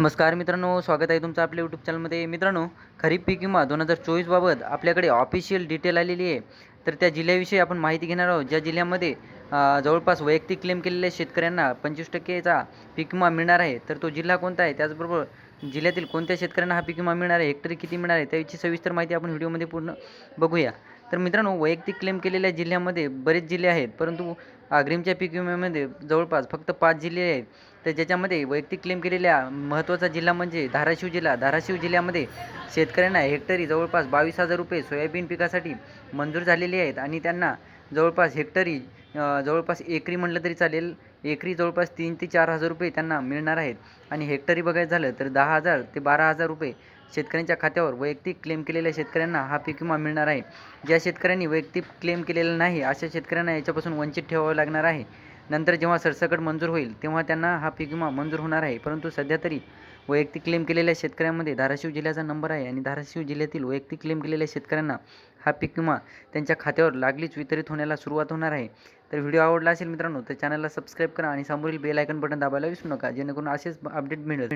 नमस्कार मित्रांनो स्वागत आहे तुमचं आपल्या यूट्यूब चॅनलमध्ये मित्रांनो खरीप पीक विमा दोन हजार चोवीसबाबत आपल्याकडे ऑफिशियल डिटेल आलेली आहे. तर त्या जिल्ह्याविषयी आपण माहिती घेणार आहोत. ज्या जिल्ह्यामध्ये जवळपास वैयक्तिक क्लेम केलेल्या शेतकऱ्यांना पंचवीस टक्केचा पीक विमा मिळणार आहे. तर तो जिल्हा कोणता आहे? त्याचबरोबर जिल्ह्यातील कोणत्या शेतकऱ्यांना हा पीक विमा मिळणार आहे? हेक्टरी किती मिळणार आहे? त्याची सविस्तर माहिती आपण व्हिडिओमध्ये पूर्ण बघूया. तर मित्रांनो वैयक्तिक क्लेम केलेल्या जिल्ह्यामध्ये बरेच जिल्हे आहेत परंतु अग्रिमच्या पीक विम्यामध्ये जवळपास फक्त पाच जिल्हे आहेत. तर ज्याच्यामध्ये वैयक्तिक क्लेम केलेल्या महत्त्वाचा जिल्हा म्हणजे धाराशिव जिल्हा. धाराशिव जिल्ह्यामध्ये शेतकऱ्यांना हेक्टरी जवळपास बावीस हजार रुपये सोयाबीन पिकासाठी मंजूर झालेले आहेत आणि त्यांना जवळपास हेक्टरी जवळपास एकरी म्हटलं तरी चालेल. एकरी जवळपास तीन ते चार हजार रुपये त्यांना मिळणार आहेत. आणि हेक्टरी बघायचं झालं तर दहा हजार ते बारा हजार रुपये शेतकऱ्यांच्या खात्यावर वैयक्तिक क्लेम केलेल्या शेतकऱ्यांना हा पीक विमा मिळणार आहे. ज्या शेतकऱ्यांनी वैयक्तिक क्लेम केलेला नाही अशा शेतकऱ्यांना याच्यापासून वंचित ठेवावं लागणार आहे. नंतर जेव्हा सरसकट मंजूर होईल तेव्हा त्यांना हा पीक विमा मंजूर होणार आहे. परंतु सध्या तरी वैयक्तिक क्लेम केलेल्या शेतकऱ्यांमध्ये धाराशिव जिल्ह्याचा नंबर आहे आणि धाराशिव जिल्ह्यातील वैयक्तिक क्लेम केलेल्या शेतकऱ्यांना हा पीक विमा त्यांच्या खात्यावर लागलीच वितरित होण्याला सुरुवात होणार आहे. तर व्हिडिओ आवडला असेल मित्रांनो तर चॅनलला सबस्क्राईब करा आणि समोरील बेल आयकन बटन दाबायला विसरू नका. जेणेकरून असेच अपडेट मिळेल.